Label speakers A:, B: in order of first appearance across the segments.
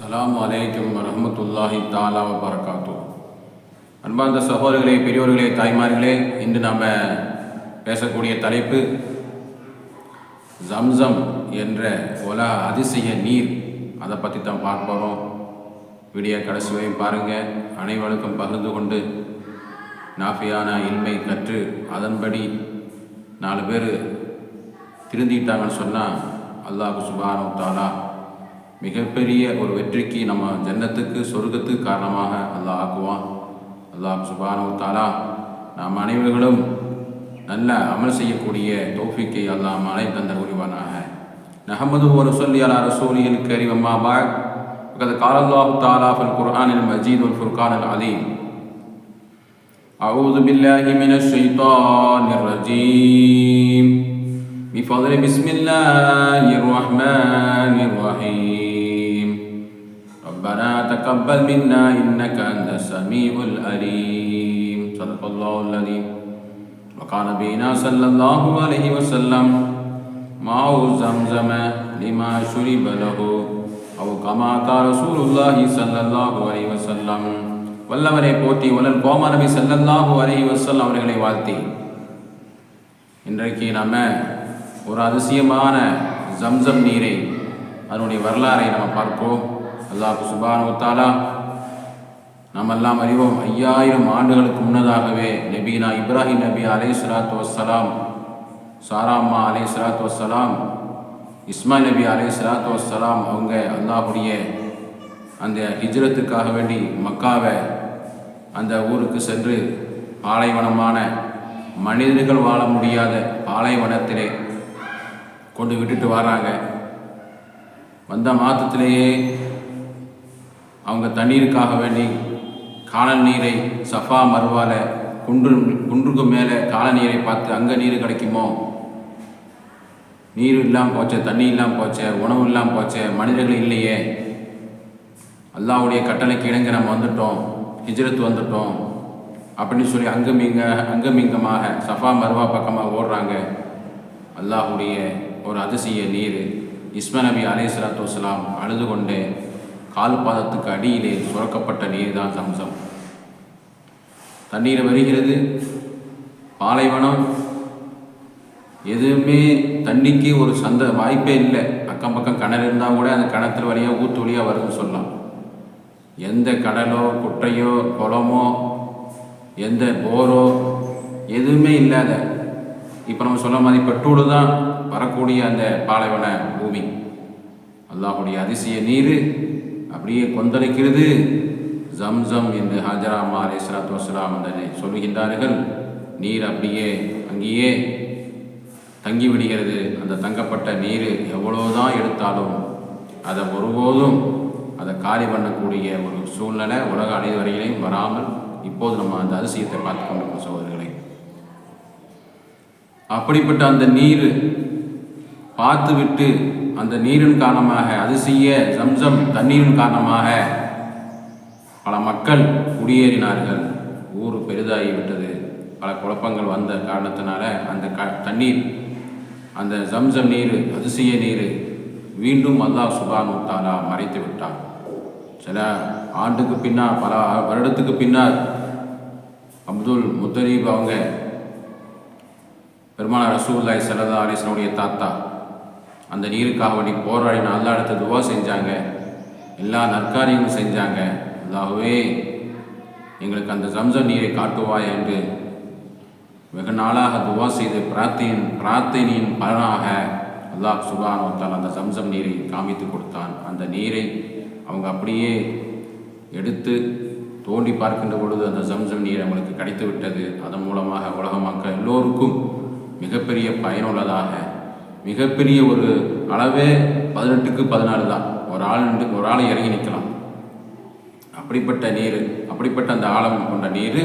A: அஸ்ஸலாமு வலைக்கம் வரமத்துல்லாஹி தாலா வரகாத்து அன்பார்ந்த சகோதரர்களே பெரியோர்களே தாய்மார்களே இன்று நாம் பேசக்கூடிய தலைப்பு ஜம்சம் என்ற உலக அதிசய நீர் அதை பற்றி தான் பார்க்க போகிறோம் வீடியோ கடைசி வரையும் பாருங்கள் அனைவருக்கும் பகிர்ந்து கொண்டு நாஃபியான இன்மை கற்று அதன்படி நாலு பேர் திருந்திட்டாங்கன்னு சொன்னால் அல்லாஹு சுபானு தாலா மிகப்பெரிய ஒரு வெற்றிக்கு நம்ம ஜன்னத்துக்கு சொர்க்கத்துக்கு காரணமாக அல்லாஹ் ஆக்குவான் அல்லாஹ் சுபானு தாலா நாம் அனைவர்களும் நல்ல அமல் செய்யக்கூடிய தௌஃபிக்கை அல்லாஹ் மலை தந்த உரிவானாக நஹமது ஒரு சொல்லி அலா ரசூலியில் கரிவம்மா பாக் وقد قال الله تعالى في القرآن المجيد والفرقان العظيم أعوذ بالله من الشيطان الرجيم بفضل بسم الله الرحمن الرحيم ربنا تقبل منا إنك أنت السميع العليم صدق الله العظيم وقال نبينا صلى الله عليه وسلم ماء زمزم لما شرب له أو كما قال رسول الله صلى الله عليه وسلم வல்லவரை போற்றி வல்லல் கோமா நபி ஸல்லல்லாஹு அலைஹி வஸல்லம் அவர்களை வாழ்த்தி இன்றைக்கு நம்ம ஒரு அதிசயமான ஜம்சம் நீரை அதனுடைய வரலாறை நம்ம பார்ப்போம் அல்லாஹ் சுபானு தாலா நம்ம எல்லாம் அறிவோம் ஐயாயிரம் ஆண்டுகளுக்கு முன்னதாகவே நபீனா இப்ராஹிம் நபி அலை சலாத்து வசலாம் சாராம்மா அலை சலாத்து வசலாம் இஸ்மாயில் நபி அலை சலாத்து வசலாம் அவங்க அல்லாஹுடைய அந்த ஹிஜ்ரத்துக்காக வேண்டி மக்காவை அந்த ஊருக்கு சென்று பாலைவனமான மனிதர்கள் வாழ முடியாத பாலைவனத்திலே கொண்டு விட்டுட்டு வராங்க. வந்த மாதத்திலேயே அவங்க தண்ணீருக்காக வேண்டி காணல் நீரை சஃபா மறுவால குன்று குன்றுக்கு மேலே கால நீரை பார்த்து அங்கே நீர் கிடைக்குமோ? நீர் இல்லாமல் போச்சே தண்ணி இல்லாமல் போச்சே உணவு இல்லாமல் போச்சே மனிதர்கள் இல்லையே. அல்லாவுடைய கட்டளைக்கு இணங்க நம்ம வந்துட்டோம் ஹிஜ்ரத் வந்துட்டோம் அப்படின்னு சொல்லி அங்கமிங்க அங்கமிங்கமாக சஃபா மருவா பக்கமாக ஓடுறாங்க. அல்லாஹுடைய ஒரு அதிசய நீர். இஸ்ம நபி அலே சலாத்து வலாம் அழுது கொண்டே கால் பாதத்துக்கு அடியிலே சுரக்கப்பட்ட நீர் தான் சம்சம். தண்ணீர் வருகிறது. பாலைவனம். எதுவுமே தண்ணிக்கு ஒரு சந்த வாய்ப்பே இல்லை. அக்கம் பக்கம் கிணறு இருந்தால் கூட அந்த கிணத்துல வழியாக ஊத்து வழியாக வருதுன்னு சொல்லலாம். எந்த கடலோ குட்டையோ குளமோ எந்த போரோ எதுவுமே இல்லாத இப்போ நம்ம சொல்ல மாதிரி பெட்ரோலு தான் வரக்கூடிய அந்த பாலைவன பூமி. அல்லாஹுடைய அதிசய நீர். அப்படியே கொந்தளிக்கிறது. ஜம்சம் என்று ஹாஜராமா அலே சலாத்து வசலாம் அந்த சொல்லுகின்றார்கள். நீர் அப்படியே அங்கேயே தங்கி விடுகிறது. அந்த தங்கப்பட்ட நீர் எவ்வளோதான் எடுத்தாலும் அதை ஒருபோதும் அதை காலி பண்ணக்கூடிய ஒரு சூழ்நிலை உலக அனைவரையிலையும் வராமல் இப்போது நம்ம அந்த அதிசயத்தை பார்த்து கொண்டிருக்கோம் சகோதரர்களை. அப்படிப்பட்ட அந்த நீர் பார்த்துவிட்டு அந்த நீரின் காரணமாக அதிசய சம்சம் தண்ணீரின் காரணமாக பல மக்கள் குடியேறினார்கள். ஊர் பெரிதாகி விட்டது பல குழப்பங்கள் வந்த காரணத்தினால அந்த க தண்ணீர் அந்த ஜம்சம் நீர் அதிசய நீர் மீண்டும் அல்லாஹ் சுபான் தாலா மறைத்து விட்டான். சில ஆண்டுக்கு பின்னால் பல வருடத்துக்கு பின்னால் அப்துல் முத்தலீப் அவங்க பெருமான ரசூல்லாய் சல்லா அலிஸ்லனுடைய தாத்தா அந்த நீருக்காக வேண்டி போராடி நல்லா அடுத்த துவா செஞ்சாங்க. எல்லா நற்காரியங்களும் செஞ்சாங்க. அல்லாகவே எங்களுக்கு அந்த ஜம்சம் நீரை காட்டுவாய் என்று. வெகு நாளாக துவா செய்து பிரார்த்தையின் பிரார்த்தனையின் பலனாக அல்லாஹ் சுபானோத்தால் அந்த ஜம்சம் நீரை காமித்து கொடுத்தான். அந்த நீரை அவங்க அப்படியே எடுத்து தோண்டி பார்க்கின்ற பொழுது அந்த ஜம்சம் நீர் அவங்களுக்கு கிடைத்து விட்டது அதன் மூலமாக உலக மக்கள் எல்லோருக்கும் மிகப்பெரிய பயனுள்ளதாக மிகப்பெரிய ஒரு அளவே பதினெட்டுக்கு பதினாலு தான். ஒரு ஆள் ஒரு ஆள் இறங்கி நிற்கலாம். அப்படிப்பட்ட நீர் அப்படிப்பட்ட அந்த ஆழம் கொண்ட நீர்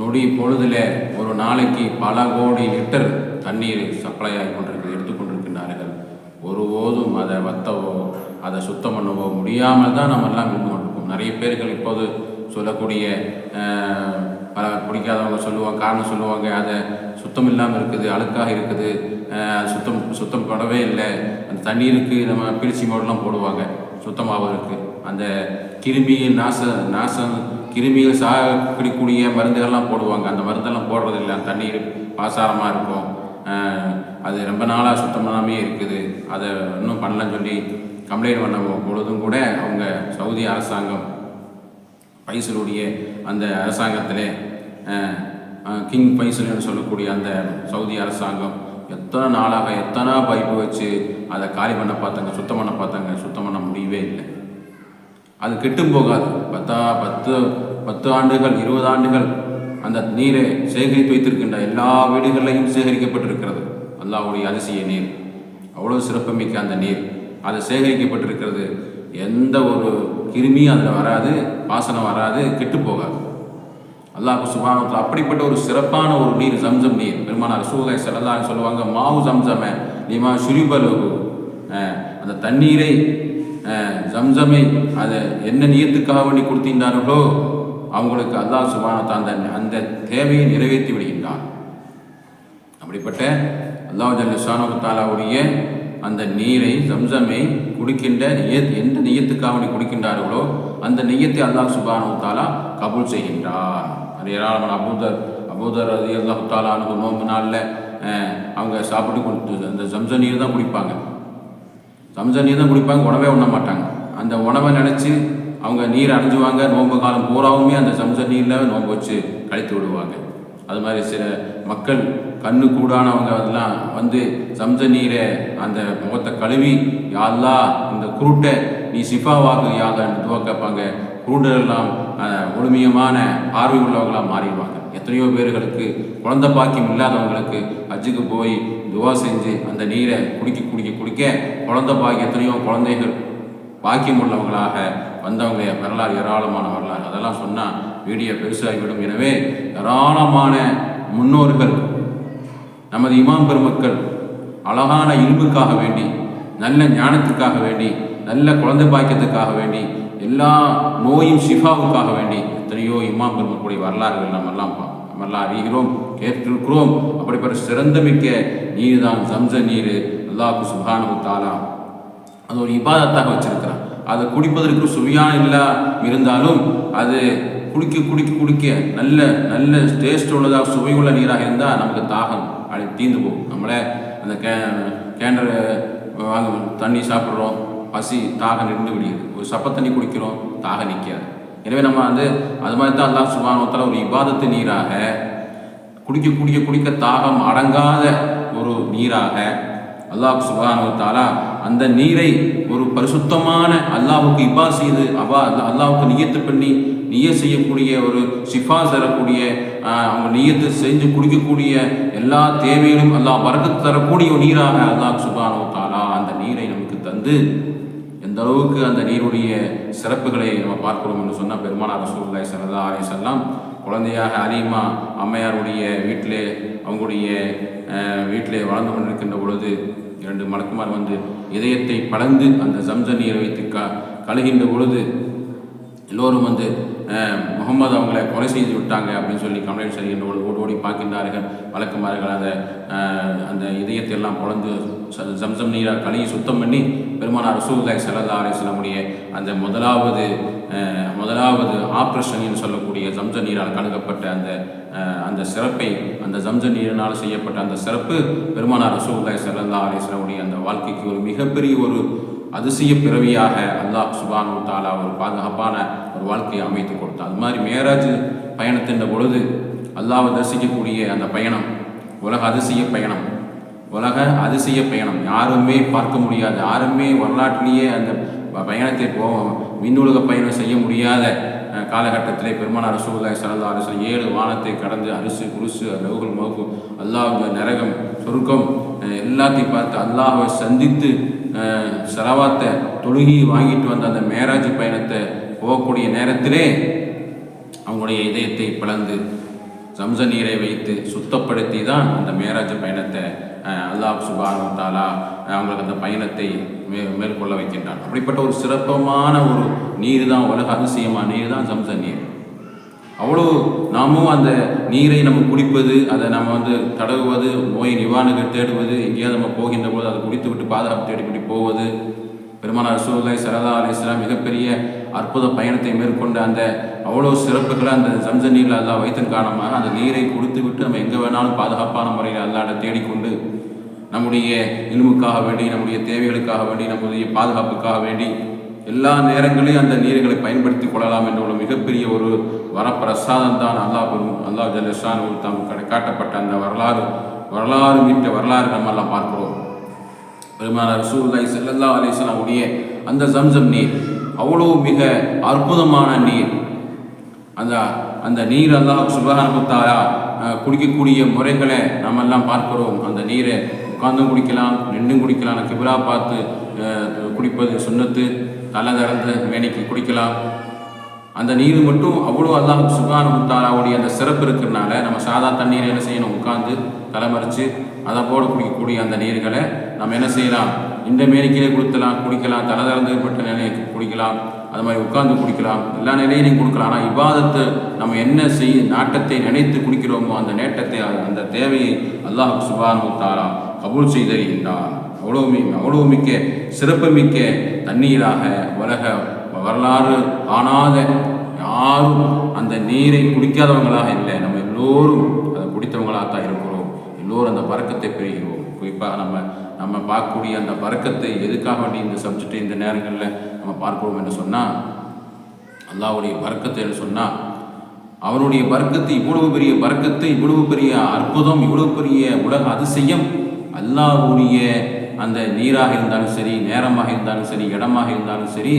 A: நொடி பொழுதில் ஒரு நாளைக்கு பல கோடி லிட்டர் தண்ணீர் சப்ளை ஆகி கொண்டிருக்கு எடுத்துக்கொண்டிருக்கின்றார்கள் ஒருபோதும் அதை வத்தவோ அதை சுத்தம் பண்ணவோ முடியாமல் தான் நம்ம எல்லாம் இருந்து கொண்டிருக்கோம். நிறைய பேர்கள் இப்போது சொல்லக்கூடிய பல பிடிக்காதவங்க சொல்லுவாங்க காரணம் சொல்லுவாங்க அதை சுத்தம் இல்லாமல் இருக்குது அழுக்காக இருக்குது சுத்தம் சுத்தம் படவே இல்லை. அந்த தண்ணீருக்கு நம்ம பிரிச்சி மோடெலாம் போடுவாங்க சுத்தமாவதற்கு அந்த கிருமிகள் நாச நாசம் கிருமிகள் சாகக்கூடிய மருந்துகள்லாம் போடுவாங்க. அந்த மருந்தெல்லாம் போடுறதில்லை அந்த தண்ணீர் பாசாரமாக இருக்கும். அது ரொம்ப நாளாக சுத்தம் பண்ணாமே இருக்குது. அதை இன்னும் பண்ணலன்னு சொல்லி கம்ப்ளைண்ட் பண்ண பொழுதும் கூட அவங்க சவுதி அரசாங்கம் பைசலுடைய அந்த அரசாங்கத்திலே கிங் பைசல்னு சொல்லக்கூடிய அந்த சவுதி அரசாங்கம் எத்தனை நாளாக எத்தனை பைப்பு வச்சு அதை காலி பண்ண பார்த்தாங்க சுத்தம் பண்ண பார்த்தாங்க சுத்தம் பண்ண முடியவே இல்லை. அது கெட்டும் போகாது. பத்தா பத்து பத்து ஆண்டுகள் இருபது ஆண்டுகள் அந்த நீரை சேகரித்து வைத்திருக்கின்ற எல்லா வீடுகளிலையும் சேகரிக்கப்பட்டிருக்கிறது. அல்லாவுடைய அதிசய நீர். அவ்வளோ சிறப்புமிக்க அந்த நீர். அது சேகரிக்கப்பட்டிருக்கிறது. எந்த ஒரு கிருமியும் அதில் வராது வாசனை வராது கெட்டு போகாது. அல்லாஹ் சுபானத்தில் அப்படிப்பட்ட ஒரு சிறப்பான ஒரு நீர் ஜம்சம் நீர். பெருமானார் சூலை செல்லலான்னு சொல்லுவாங்க மாவு ஜம்சம நீமா சுரிபலகு அந்த தண்ணீரை அஹ், ஜம்சமை அதை என்ன நீயத்துக்காக வேண்டி கொடுத்திருந்தார்களோ அவங்களுக்கு அல்லாஹ் சுபானத்தா அந்த அந்த தேவையை நிறைவேற்றி விடுகின்றான். அப்படிப்பட்ட அல்லாஹ் ஜல்ல தாலாவுடைய அந்த நீரை ஜம்சமை குடிக்கின்ற நியத் எந்த நியத்துக்காக வேண்டி குடிக்கின்றார்களோ அந்த நியத்தை அல்லாஹ் சுபானு தாலா கபூல் செய்கின்றார் அது ஏராளமான அபூதர் அபூதர் அது அல்லாஹு தாலா நோம்பு நாளில் அவங்க சாப்பிட்டு கொடுத்து அந்த ஜம்ச நீர் தான் குடிப்பாங்க. ஜம்ச நீர் தான் குடிப்பாங்க உணவே உண்ண மாட்டாங்க. அந்த உணவை நினச்சி அவங்க நீர் அடைஞ்சுவாங்க நோன்பு காலம் பூராவுமே அந்த சம்ச நீரில் நோன்பு வச்சு கழித்து விடுவாங்க. அது மாதிரி சில மக்கள் கண்ணு கூடானவங்க அதெல்லாம் வந்து சம்ச நீரை அந்த முகத்தை கழுவி யாழ்லா இந்த குருட்டை நீ சிஃபாவாகு யாழ்லான்னு துவா கேட்பாங்க. குருடரெல்லாம் அஹ், பார்வை உள்ளவங்களாக மாறிடுவாங்க. எத்தனையோ பேர்களுக்கு குழந்தை பாக்கியம் இல்லாதவங்களுக்கு ஹஜ்ஜுக்கு போய் துவா செஞ்சு அந்த நீரை குடிக்க குடிக்க குடிக்க குழந்தை பாக்கி எத்தனையோ குழந்தைகள் பாக்கியம் உள்ளவங்களாக வந்தவங்க வரலாறு ஏராளமான வரலாறு அதெல்லாம் சொன்னால் வீடியோ பெருசாகிவிடும். எனவே ஏராளமான முன்னோர்கள் நமது இமாம் பெருமக்கள் அழகான இல்முக்காக வேண்டி நல்ல ஞானத்துக்காக வேண்டி நல்ல குழந்தை பாக்கியத்துக்காக வேண்டி எல்லா நோயும் ஷிஃபாவுக்காக வேண்டி எத்தனையோ இமாம் பெருமக்களுடைய வரலாறுகள் நம்ம எல்லாம் பா- நம்ம எல்லாம் அறிகிறோம் கேட்டிருக்கிறோம். அப்படிப்பட்ட சிறந்தமிக்க நீர் தான் சம்ச நீர். அல்லாஹு சுபானு தாலா அது ஒரு இபாதத்தாக வச்சிருக்கிறான் அதை குடிப்பதற்கு சுவையான இல்லா இருந்தாலும் அது குடிக்க குடிக்க குடிக்க நல்ல நல்ல டேஸ்ட் உள்ளதாக சுவை உள்ள நீராக இருந்தால் நமக்கு தாகம். அப்படி தீந்து போகும். நம்மளே அந்த கே கேண்டர் வாங்க தண்ணி சாப்பிட்றோம். பசி தாகம் நின்று விடியுது. ஒரு சப்ப தண்ணி குடிக்கிறோம் தாகம் நிற்காது எனவே நம்ம வந்து அது மாதிரி தான் அல்லா சுபானத்தில் ஒரு இபாதத்து நீராக குடிக்க குடிக்க குடிக்க தாகம் அடங்காத ஒரு நீராக அல்லாஹ் சுபானு அந்த நீரை ஒரு பரிசுத்தமான அல்லாவுக்கு இபா செய்து அவா அல்லாவுக்கு நியத்து பண்ணி நீய செய்யக்கூடிய ஒரு சிஃபா தரக்கூடிய அவங்க நியத்து செஞ்சு குடிக்கக்கூடிய எல்லா தேவையிலும் அல்லாஹ் வரக்கு தரக்கூடிய ஒரு நீராக அல்லாஹ் சுபானோ தாலா அந்த நீரை நமக்கு தந்து எந்த அளவுக்கு அந்த நீருடைய சிறப்புகளை நம்ம பார்க்கிறோம் என்று சொன்னால் பெருமானார் ரசூலுல்லாஹி சரதா அலி வஸல்லம் குழந்தையாக அலிமா அம்மையாருடைய வீட்டிலே அவங்களுடைய வீட்டிலே வாழ்ந்து கொண்டிருக்கின்ற பொழுது இரண்டு மலக்குமார் வந்து இதயத்தை பலந்து அந்த ஜம்ச நீரை வைத்து க கழுகின்ற பொழுது எல்லோரும் வந்து முகமது அவங்களை கொலை செய்து விட்டாங்க அப்படின்னு சொல்லி கம்ப்ளைண்ட் செய்கின்ற பொழுது ஓடி ஓடி பார்க்கின்றார்கள். வழக்குமார்கள் அந்த அந்த இதயத்தை எல்லாம் பொழந்து ச- ஜம்சம் நீராக கழுகி சுத்தம் பண்ணி பெருமானார் ரசூல்லாய் ஸல்லல்லாஹு அலைஹி அந்த முதலாவது முதலாவது ஆப்ரேஷன் சொல்லக்கூடிய ஜம்ச நீரால் கழுகப்பட்ட அந்த அந்த சிறப்பை அந்த ஜம்ச நீரினால் செய்யப்பட்ட அந்த சிறப்பு பெருமானார் ரசூலுல்லாஹி ஸல்லல்லாஹு அலைஹி அந்த வாழ்க்கைக்கு ஒரு மிகப்பெரிய ஒரு அதிசய பிறவியாக அல்லாஹ் சுபானு தாலா ஒரு பாதுகாப்பான ஒரு வாழ்க்கையை அமைத்து கொடுத்தார். அது மாதிரி மேராஜ் பயணத்தின்ற பொழுது அல்லாவை தரிசிக்கக்கூடிய அந்த பயணம் உலக அதிசய பயணம் உலக அதிசய பயணம். யாருமே பார்க்க முடியாது. யாருமே வரலாற்றிலேயே அந்த ப- பயணத்தை போ விண்ணுலக பயணம் செய்ய முடியாத காலகட்டத்திலே பெருமானார் ரசூலுல்லாஹி ஸல்லல்லாஹு அரசு ஏழு வானத்தை கடந்து அரிசு குருசு லவுகுல் மௌகு அல்லாஹ் நரகம் சொர்க்கம் எல்லாத்தையும் பார்த்து அல்லாஹை சந்தித்து செலவாத்தை தொழுகி வாங்கிட்டு வந்த அந்த மேராஜ் பயணத்தை போகக்கூடிய நேரத்திலே அவங்களுடைய இதயத்தை பிளந்து சம்ச நீரை வைத்து சுத்தப்படுத்தி தான் அந்த மேராஜ் பயணத்தை அல்லாஹ் சுபானு தாலா அவங்களுக்கு அந்த பயணத்தை மே மேற்கொள்ள வைக்கின்றான். அப்படிப்பட்ட ஒரு சிறப்பமான ஒரு நீர் தான் உலக அதிசயமான நீர் தான் சம்ச நீர். அவ்வளோ நாமும் அந்த நீரை நம்ம குடிப்பது அதை நம்ம வந்து தடவுவது நோய் நிவாரணங்கள் தேடுவது எங்கேயாவது நம்ம போகின்ற போது அதை குடித்து விட்டு பாதுகாப்பு தேடிப்படி போவது. பெருமானார் ரசூலுல்லாஹி சரதா அலைஹி வஸல்லம் மிகப்பெரிய அற்புத பயணத்தை மேற்கொண்ட அந்த அவ்வளோ சிறப்புகளை அந்த சம்ச நீரில் அல்லா வைத்தன் காரணமாக அந்த நீரை கொடுத்து விட்டு நம்ம எங்கே வேணாலும் பாதுகாப்பான முறையில் அல்லாட தேடிக்கொண்டு நம்முடைய இனிமுக்காக வேண்டி நம்முடைய தேவைகளுக்காக வேண்டி நம்முடைய பாதுகாப்புக்காக வேண்டி எல்லா நேரங்களையும் அந்த நீர்களை பயன்படுத்தி கொள்ளலாம் என்ற ஒரு மிகப்பெரிய ஒரு வரப்பிரசாதம் தான் அல்லாஹ் பெரும் அல்லாஹ் ஜல்லஷான் தாம் காட்டப்பட்ட அந்த வரலாறு. வரலாறு மீட்ட வரலாறு நம்ம எல்லாம் பார்க்கிறோம். பெருமானார் ரசூலுல்லாஹி செல்லல்லா அலைஹி வஸல்லம் அந்த ஜம்சம் நீர் அவ்வளோ மிக அற்புதமான நீர். அந்த அந்த நீர் அல்லாஹ் சுபஹானஹு குடிக்கக்கூடிய முறைகளை நம்ம எல்லாம் பார்க்கிறோம். அந்த நீரை உட்கார்ந்தும் குடிக்கலாம் நின்றும் குடிக்கலாம் கிபிலா பார்த்து குடிப்பது சுண்ணத்து தலை திறந்து மேனிக்கு குடிக்கலாம். அந்த நீர் மட்டும் அவ்வளோ அல்லாஹ் சுகான முத்தாராவுடைய அந்த சிறப்பு இருக்கிறனால நம்ம சாதா தண்ணீர் என்ன செய்யணும்? உட்காந்து தலைமறித்து அதை போட குடிக்கக்கூடிய அந்த நீர்களை நம்ம என்ன செய்யலாம்? இந்த மேனிக்கிலே கொடுத்தலாம் குடிக்கலாம் தலை திறந்துப்பட்ட நிலையை குடிக்கலாம். அது மாதிரி உட்கார்ந்து குடிக்கலாம். எல்லா நிலையிலையும் கொடுக்கலாம். ஆனால் விவாதத்தை நம்ம என்ன செய்ய நாட்டத்தை நினைத்து குடிக்கிறோமோ அந்த நேட்டத்தை அந்த தேவையை அல்லாஹ் சுபான் முத்தாரா கபூல் செய்தறிகின்றான் அவ்வளோ மி அவ்வளோ மிக்க சிறப்புமிக்க தண்ணீராக உலக வரலாறு காணாத யாரும் அந்த நீரை குடிக்காதவங்களாக இல்லை. நம்ம எல்லோரும் அதை குடித்தவங்களாக தான் இருக்கிறோம். எல்லோரும் அந்த பறக்கத்தை பெறுகிறோம். குறிப்பாக நம்ம நம்ம பார்க்கக்கூடிய அந்த பறக்கத்தை எதுக்காக வேண்டி இந்த சப்ஜெக்ட் இந்த நேரங்களில் நம்ம பார்க்கிறோம் என்று சொன்னால் அல்லாவுடைய பறக்கத்தை என்று சொன்னால் அவருடைய பறக்கத்தை இவ்வளவு பெரிய பறக்கத்தை இவ்வளவு பெரிய அற்புதம் இவ்வளவு பெரிய உலக அதிசயம் அல்லாஹுடைய அந்த நீராக இருந்தாலும் சரி நேரமாக இருந்தாலும் சரி இடமாக இருந்தாலும் சரி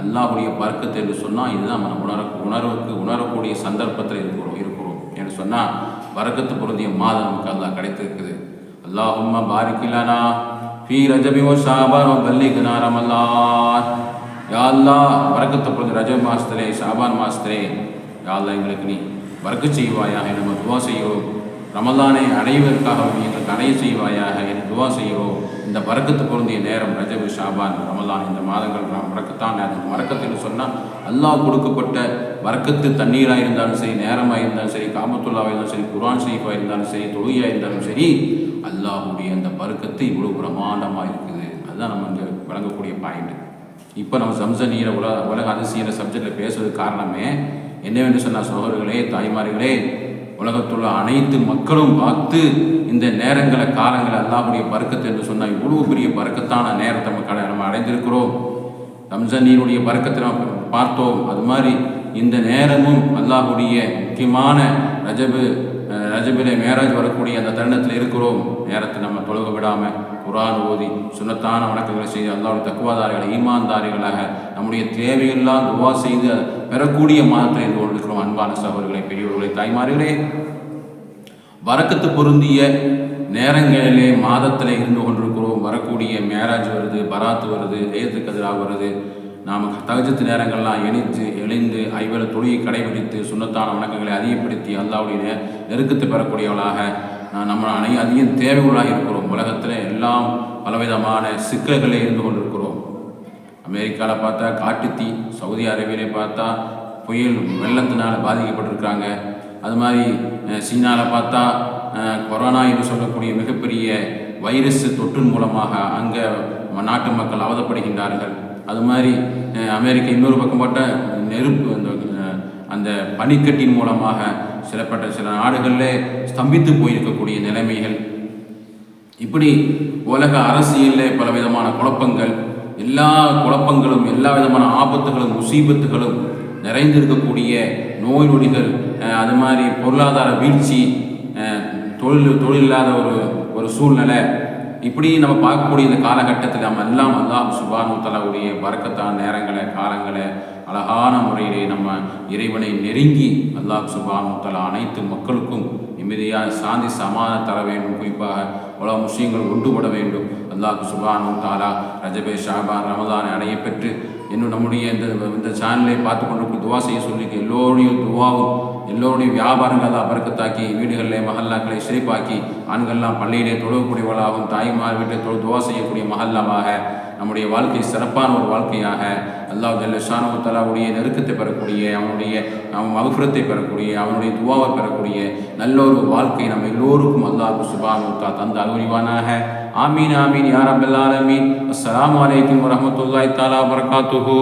A: அல்லாஹுடைய பறக்கத்து என்று சொன்னால் இதுதான் நம்ம உணர உணர்வுக்கு உணரக்கூடிய சந்தர்ப்பத்தில் இருக்கிறோம் இருக்கிறோம் என்று சொன்னால் பறக்கத்து பொருந்திய மாதம் நமக்கு அல்லாஹ் கிடைத்திருக்குது. அல்லாஹும்ம பாரிக்கிலனா ஃபீ ரஜபிமோ வ ஷாபான் வ பல்லிக்னா ரமலான் வரக்கத்தை அல்லாஹ் பறக்கத்தை பொழுது ரஜ மாசத்திலே சாபான் மாசத்திலே யாழ்லா எங்களுக்கு நீ பறக்க செய்வாயாக நம்ம துவா செய்வோம். ரமலானை அடைவதற்காக நீ எங்களுக்கு அடைய செய்வாயாக என் துவா செய்வோம் இந்த வரக்கத்து பொருந்திய நேரம் ரஜபு ஷாபான் ரமலான் இந்த மாதங்கள் நாம் பறக்கத்தான் நேரம். வரக்கத்துன்னு சொன்னால் அல்லாஹ் கொடுக்கப்பட்ட வரக்கத்து தண்ணீராக இருந்தாலும் சரி நேரமாக இருந்தாலும் சரி காமத்துல்லாவாக இருந்தாலும் சரி குரான் ஷரீஃபாக இருந்தாலும் சரி தொழுகையாக இருந்தாலும் சரி அல்லாஹுடைய அந்த பறக்கத்து இவ்வளோ பிரமாண்டமாக இருக்குது. அதுதான் நம்ம இங்கே வழங்கக்கூடிய பாயிண்ட் இப்போ நம்ம சம்ச நீரை உலக உலக அதிசய சப்ஜெக்டில் பேசுவதற்கு காரணமே என்னவென்று சொன்னால் சோகர்களே தாய்மார்களே உலகத்துள்ள அனைத்து மக்களும் பார்த்து இந்த நேரங்களை காலங்களை அல்லாஹுடைய பறக்கத்து என்று சொன்னால் இவ்வளவு பெரிய பறக்கத்தான நேரத்தை நம்ம கடை நம்ம அடைந்திருக்கிறோம். ரம்ஜான் பறக்கத்தை நாம் பார்த்தோம். அது மாதிரி இந்த நேரமும் அல்லாஹுடைய முக்கியமான ரஜபு ரஜபிலே மேராஜ் வரக்கூடிய அந்த தருணத்தில் இருக்கிறோம். நேரத்தை நம்ம தொழுக விடாமல் குரான் ஓதி சுன்னத்தான வணக்கங்களை செய்து அல்லாவுடைய தக்குவாதாரிகளை ஈமான்தாரிகளாக நம்முடைய தேவையெல்லாம் துவா செய்து பெறக்கூடிய மாதத்தில் இருந்து கொண்டிருக்கிறோம் அன்பான சகோதரர்களை பெரியவர்களை தாய்மார்களே. வரக்கத்து பொருந்திய நேரங்களிலே மாதத்தில் இருந்து கொண்டிருக்கிறோம். வரக்கூடிய மேராஜ் வருது பராத்து வருது ஏத்து கதிரா வருது. நாம் தகஜத்து நேரங்கள்லாம் எணித்து எழுந்து ஐவர தொழிலை கடைபிடித்து சுண்ணத்தான வணக்கங்களை அதிகப்படுத்தி அல்லாவுடைய நெருக்கத்தை பெறக்கூடியவளாக நம்ம அனை அதிகம் தேவைகளாக இருக்கிறோம். உலகத்தில் எல்லாம் பலவிதமான சிக்கல்களே இருந்து கொண்டிருக்கிறோம். அமெரிக்காவில் பார்த்தா காட்டுத்தீ சவுதி அரேபியாவில் பார்த்தா புயல் வெள்ளத்தினால் பாதிக்கப்பட்டிருக்காங்க அது மாதிரி சீனாவில் பார்த்தா கொரோனா என்று சொல்லக்கூடிய மிகப்பெரிய வைரஸ் தொற்றின் மூலமாக அங்கே நாட்டு மக்கள் அவதப்படுகின்றார்கள். அது மாதிரி அமெரிக்கா இன்னொரு பக்கம் பார்த்தா நெருப்பு அந்த அந்த பனிக்கட்டின் மூலமாக சிலப்பட்ட சில நாடுகளில் ஸ்தம்பித்து போயிருக்கக்கூடிய நிலைமைகள். இப்படி உலக அரசியலில் பலவிதமான குழப்பங்கள் எல்லா குழப்பங்களும் எல்லா விதமான ஆபத்துகளும் முசீபத்துகளும் நிறைந்திருக்கக்கூடிய நோய் நொடிகள் அது மாதிரி பொருளாதார வீழ்ச்சி தொழில் தொழில் இல்லாத ஒரு ஒரு சூழ்நிலை. இப்படி நம்ம பார்க்கக்கூடிய இந்த காலகட்டத்தில் நம்ம எல்லாம் அல்லாஹ் சுபானு தலாவுடைய பறக்கத்தான நேரங்களை காலங்களை அழகான முறையிலே நம்ம இறைவனை நெருங்கி அல்லாஹ் சுபானு தலா அனைத்து மக்களுக்கும் நிம்மதியான சாந்தி சமாதானம் தர வேண்டும். குறிப்பாக உலக முஸ்லீம்கள் ஒன்றுபட வேண்டும். அல்லாஹ் சுபானு தாலா ரஜபே ஷாபான் ரமதானை அடைய பெற்று இன்னும் நம்முடைய இந்த இந்த சேனலை பார்த்து கொண்டு துவா செய்ய சொல்லி எல்லோருடைய துவாவும் எல்லோருடைய வியாபாரங்கள் தான் பறக்கத்தாக்கி வீடுகளிலே மஹல்லாக்களை சிரிப்பாக்கி ஆண்கள்லாம் பள்ளியிலே தொழக்கூடியவளாகவும் தாய்மார் வீட்டை தொழு துவா செய்யக்கூடிய மஹல்லாவாக நம்முடைய வாழ்க்கை சிறப்பான ஒரு வாழ்க்கையாக அல்லாஹ் ஜல்ல தலாவுடைய நெருக்கத்தை பெறக்கூடிய அவனுடைய அவன் மகுபுரத்தை பெறக்கூடிய அவனுடைய துவாவை பெறக்கூடிய நல்ல ஒரு வாழ்க்கை நம்ம எல்லோருக்கும் அல்லாஹு சுபானுத்தா தந்த தந்து ஆமீன் ஆமீன் யார் அபுல் அமீன் அஸ்லாம் வலைக்கம் வரமத்துல்லாய் தாலா வரகாத்துஹூ